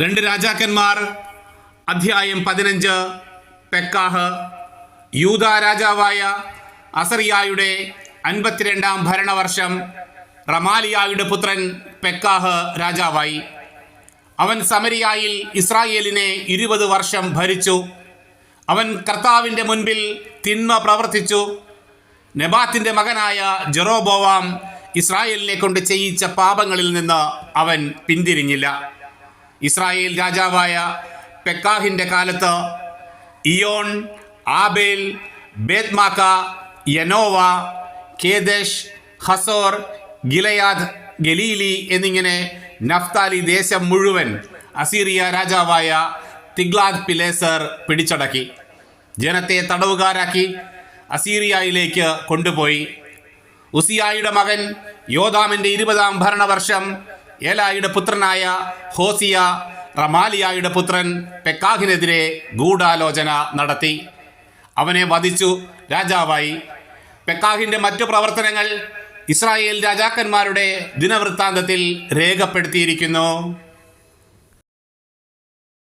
രണ്ട് രാജാക്കന്മാർ അധ്യായം പതിനഞ്ച് പെക്കാഹ് യൂത രാജാവായ അസറിയായുടെ അൻപത്തിരണ്ടാം ഭരണവർഷം റമാലിയായുടെ പുത്രൻ പെക്കാഹ് രാജാവായി. അവൻ സമരിയായിൽ ഇസ്രായേലിനെ ഇരുപത് വർഷം ഭരിച്ചു. അവൻ കർത്താവിന്റെ മുൻപിൽ തിന്മ പ്രവർത്തിച്ചു. നെബാത്തിന്റെ മകനായ ജെറോബോവാം ഇസ്രായേലിനെ കൊണ്ട് ചെയ്യിച്ച പാപങ്ങളിൽ നിന്ന് അവൻ പിന്തിരിഞ്ഞില്ല. ഇസ്രായേൽ രാജാവായ പെക്കാഹിന്റെ കാലത്ത് Ijon Abel Beth Maacah Janoah Kedesh Hazor Gilead Galilee എന്നിങ്ങനെ നഫ്താലി ദേശം മുഴുവൻ അസീറിയ രാജാവായ തിഗ്ലാദ് പിലേസർ പിടിച്ചടക്കി. ജനത്തെ തടവുകാരാക്കി അസീറിയയിലേക്ക് കൊണ്ടുപോയി. ഉസിയായുടെ മകൻ യോദാമിന്റെ ഇരുപതാം ഭരണവർഷം ഏലായുടെ പുത്രനായ ഹോസിയ റമാലിയായുടെ പുത്രൻ പെക്കാഹിനെതിരെ ഗൂഢാലോചന നടത്തി. അവനെ വധിച്ചു രാജാവായി. പെക്കാഹിന്റെ മറ്റു പ്രവർത്തനങ്ങൾ ഇസ്രായേൽ രാജാക്കന്മാരുടെ ദിനവൃത്താന്തത്തിൽ രേഖപ്പെടുത്തിയിരിക്കുന്നു.